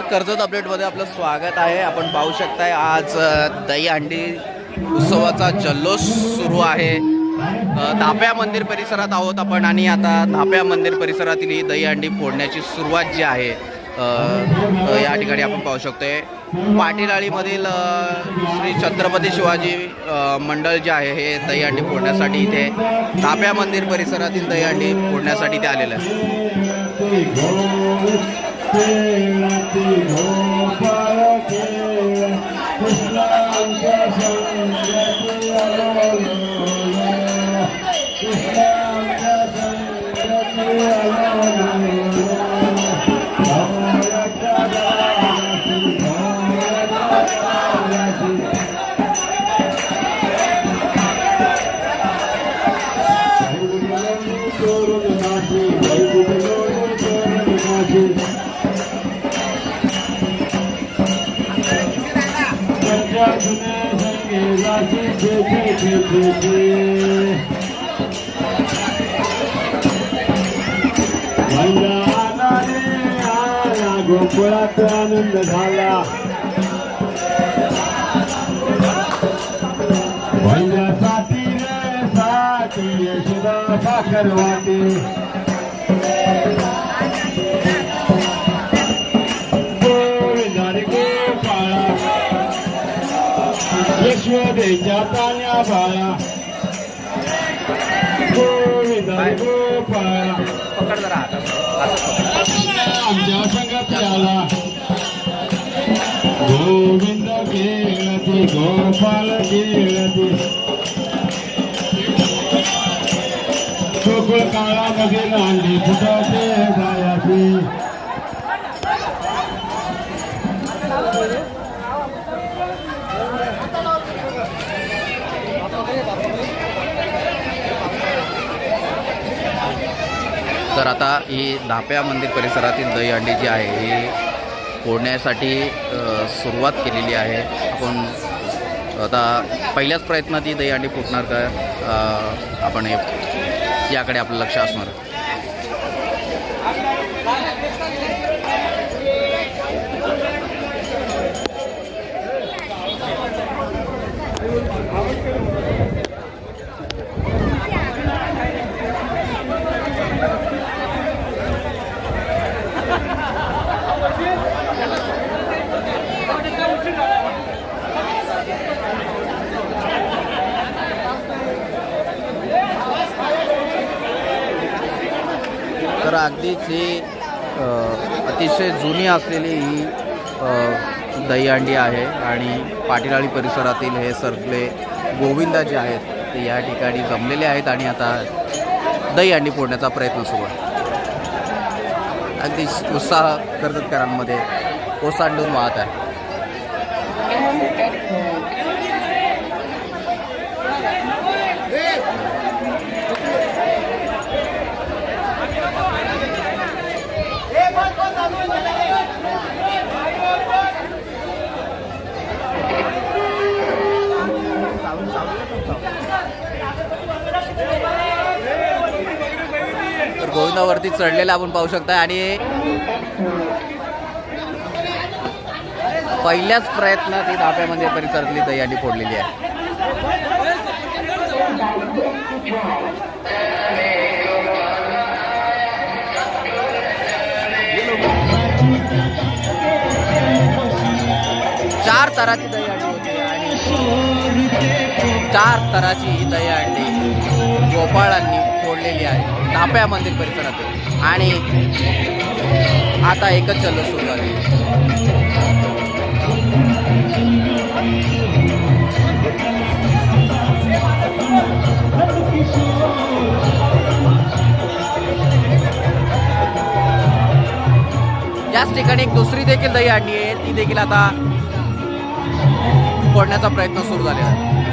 नमस्कार. कर्जत अपडेटमध्ये आपलं स्वागत आहे. आपण पाहू शकताय आज दहीहंडी दही उत्सवाचा जल्लोष सुरू आहे. धाप्या मंदिर परिसरात आहोत आपण आणि आता धाप्या मंदिर परिसरातील ही दहीहंडी फोडण्याची सुरुवात जी आहे या ठिकाणी आपण पाहू शकतोय. पाटीलाळीमधील श्री छत्रपती शिवाजी मंडळ जे आहे हे दहीहंडी फोडण्यासाठी इथे धाप्या मंदिर परिसरातील दहीहंडी फोडण्यासाठी ते आलेलं आहे Happy New गोकुळात आनंद झाला. वैजासाठी रे साठी यशोदा साखर वाटे यशोदेच्या तान्या बाळा गोविंदारी गोपाळा आमच्या संगत आला गोविंद केळती गोपाल केळती गोकुळ काळामध्ये नांदी फुटाचे जायाची. तर आता ही धाप्या मंदिर परिसरातील दहीहंडी जी आहे ही फोडण्यासाठी सुरुवात केलेली आहे. आपण आता पहिल्याच प्रयत्नात ही दहीहंडी फुटणार का? आपण हे याकडे आपलं लक्ष असणार. तर अगदीच ही अतिशय जुनी असलेली ही दहीहंडी आहे आणि पाटीलाळी परिसरातील हे सगळे गोविंदा जे आहेत ते या ठिकाणी जमलेले आहेत आणि आता दहीहंडी फोडण्याचा प्रयत्न सुरू आहे. अगदी उत्साह कर्जतकरांमध्ये ओसांडून वाहत आहे. वरती चढलेला आपण पाहू शकता आणि पहिल्याच प्रयत्नात ही धाप्यामध्ये परिसरातली दहीहंडी फोडलेली आहे. चार तराची दही आणली आणि चार तराची ही आणली गोपाळांनी फोडलेली आहे. धाप्या मंदिर परिसरात. आणि आता एकच जल्लोष सुरू झाले. याच ठिकाणी एक दुसरी देखील दही आणली आहे. ती देखील आता फोडण्याचा प्रयत्न सुरू झालेला आहे.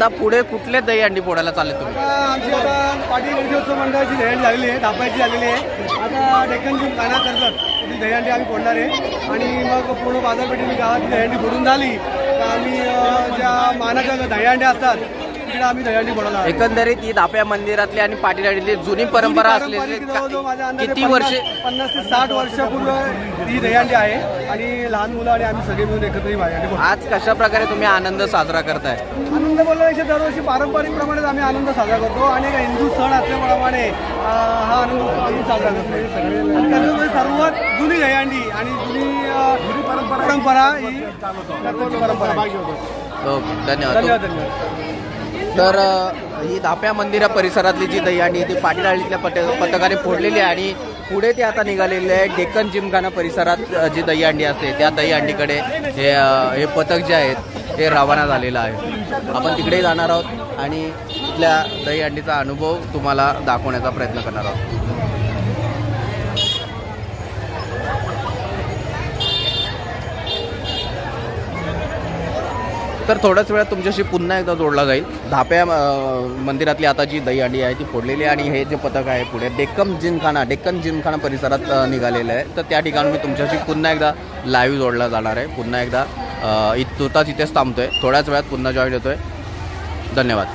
आता पुढे कुठले दहीहंडी फोडायला चालले तुम्ही? आमची आता पाटील गणेशोत्सव मंडळाची दहीहंडी झालेली आहे धापायची झालेली आहे. आता डेक्कन जिम करतात ती दहीहंडी आम्ही फोडणार आहे. आणि मग पूर्ण बाजारपेठेने गावात दहीहंडी फोडून झाली. तर आम्ही ज्या मानाच्या दहीहंड्या असतात आम्ही. एकंदरीत ही धाप्या मंदिरातली आणि पाटीलाडीतली जुनी परंपरा असलेली किती वर्षे पन्नास ते साठ वर्षापूर्वी ही दहीहंडी आहे आणि लहान मुलं आणि आम्ही सगळे मिळून एकत्र. आज कशा प्रकारे तुम्ही आनंद साजरा करताय आनंद बोलण्यापेक्षा दरवर्षी पारंपरिक प्रमाणे आम्ही आनंद साजरा करतो आणि एक हिंदू सण असल्याप्रमाणे हा आनंद आम्ही साजरा करतो आणि त्याच्यामध्ये सर्वात जुनी दहीहंडी आणि जुनी परंपरा परंपरा ही परंपरा. ओके धन्यवाद धन्यवाद धन्यवाद तर ही धाप्या मंदिरा परिसरातली जी दहीहंडी आहे ती पाटीलाळीतल्या पट पथकाने फोडलेली आहे आणि पुढे ते आता निघालेले आहे डेक्कन जिमखाना परिसरात जी दहीहंडी असते त्या दहीहंडीकडे हे हे पथक जे आहेत ते रवाना झालेलं आहे. आपण तिकडे जाणार आहोत आणि तिथल्या दहीहंडीचा अनुभव तुम्हाला दाखवण्याचा प्रयत्न करणार आहोत. तर थोड्याच वेळात तुमच्याशी पुन्हा एकदा जोडला जाईल. धाप्या मंदिरातली आता जी दहीहंडी आहे ती फोडलेली आहे आणि हे जे पथक आहे पुढे डेक्कन जिमखाना डेक्कन जिमखाना परिसरात निघालेलं आहे. तर त्या ठिकाणी मी तुमच्याशी पुन्हा एकदा लाईव्ह जोडला जाणार आहे. पुन्हा एकदा अ, इत तुर्ताच इथेच थांबतोय. थोड्याच वेळात पुन्हा जॉईन आहे धन्यवाद.